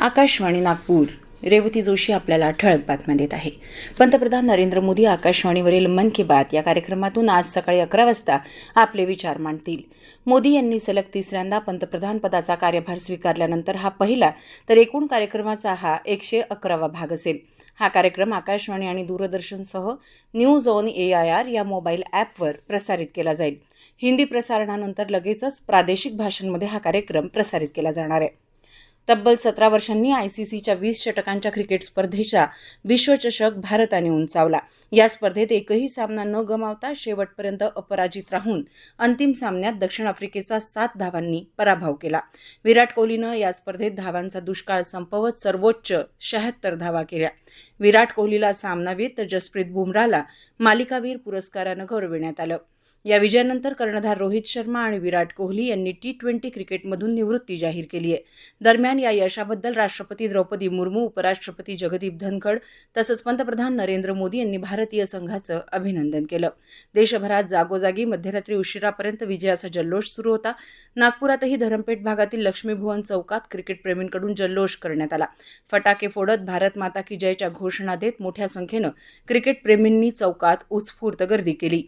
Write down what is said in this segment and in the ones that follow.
आकाशवाणी नागपूर. रेवती जोशी आपल्याला ठळक बातम्या देत आहे. पंतप्रधान नरेंद्र मोदी आकाशवाणीवरील मन की बात या कार्यक्रमातून आज सकाळी अकरा वाजता आपले विचार मांडतील. मोदी यांनी सलग तिसऱ्यांदा पंतप्रधान पदाचा कार्यभार स्वीकारल्यानंतर हा पहिला तर एकूण कार्यक्रमाचा हा एकशे अकरावा भाग असेल. हा कार्यक्रम आकाशवाणी आणि दूरदर्शनसह news on A I R या मोबाईल ॲपवर प्रसारित केला जाईल. हिंदी प्रसारणानंतर लगेचच प्रादेशिक भाषांमध्ये हा कार्यक्रम प्रसारित केला जाणार आहे. तब्बल सतरा वर्षांनी आय सी सीच्या वीस षटकांच्या क्रिकेट स्पर्धेचा विश्वचषक भारताने उंचावला. या स्पर्धेत एकही सामना न गमावता शेवटपर्यंत अपराजित राहून अंतिम सामन्यात दक्षिण आफ्रिकेचा सात धावांनी पराभव केला. विराट कोहलीनं या स्पर्धेत धावांचा दुष्काळ संपवत सर्वोच्च शहात्तर धावा केल्या. विराट कोहलीला सामनावीर तर जसप्रीत बुमराहला मालिकावीर पुरस्कारानं गौरविण्यात आलं. या विजयानंतर कर्णधार रोहित शर्मा आणि विराट कोहली यांनी टी ट्वेंटी क्रिकेटमधून निवृत्ती जाहीर केली आहे दरम्यान या यशाबद्दल राष्ट्रपती द्रौपदी मुर्मू उपराष्ट्रपती जगदीप धनखड तसंच पंतप्रधान नरेंद्र मोदी यांनी भारतीय संघाचं अभिनंदन केलं. देशभरात जागोजागी मध्यरात्री उशिरापर्यंत विजयाचा जल्लोष सुरू होता. नागपुरातही धरमपेठ भागातील लक्ष्मीभुवन चौकात क्रिकेटप्रेमींकडून जल्लोष करण्यात आला. फटाके फोडत भारत माता की जयच्या घोषणा देत मोठ्या संख्येनं क्रिकेटप्रेमींनी चौकात उत्स्फूर्त गर्दी केली.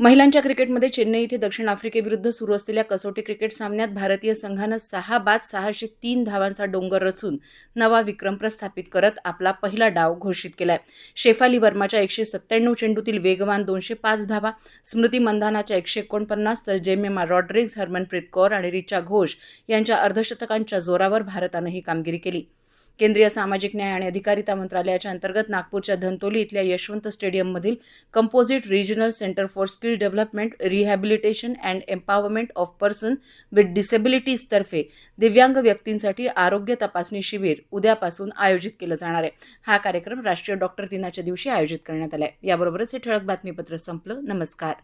महिलांच्या क्रिकेटमध्ये चेन्नई इथे दक्षिण आफ्रिकेविरुद्ध सुरू असलेल्या कसोटी क्रिकेट सामन्यात भारतीय संघानं सहा बाद सहाशे तीन धावांचा डोंगर रचून नवा विक्रम प्रस्थापित करत आपला पहिला डाव घोषित केलाय. शेफाली वर्माच्या एकशे सत्त्याण्णव चेंडूतील वेगवान दोनशे पाच धावा स्मृती मंधानाच्या एकशे एकोणपन्नास तर जेमेमा रॉड्रिग्ज हरमनप्रीत कौर आणि रिचा घोष यांच्या अर्धशतकांच्या जोरावर भारतानं ही कामगिरी केली. केंद्रीय सामाजिक न्याय आणि अधिकारिता मंत्रालयाच्या अंतर्गत नागपूरच्या धंतोली इथल्या Yashwant स्टेडियममधील composite regional centre for skill development rehabilitation and empowerment of person with disabilities तर्फे दिव्यांग व्यक्तींसाठी आरोग्य तपासणी शिबिर उद्यापासून आयोजित केलं जाणार आहे. हा कार्यक्रम राष्ट्रीय डॉक्टर दिनाच्या दिवशी आयोजित करण्यात आला आहे याबरोबरच हे ठळक बातमीपत्र संपलं. नमस्कार.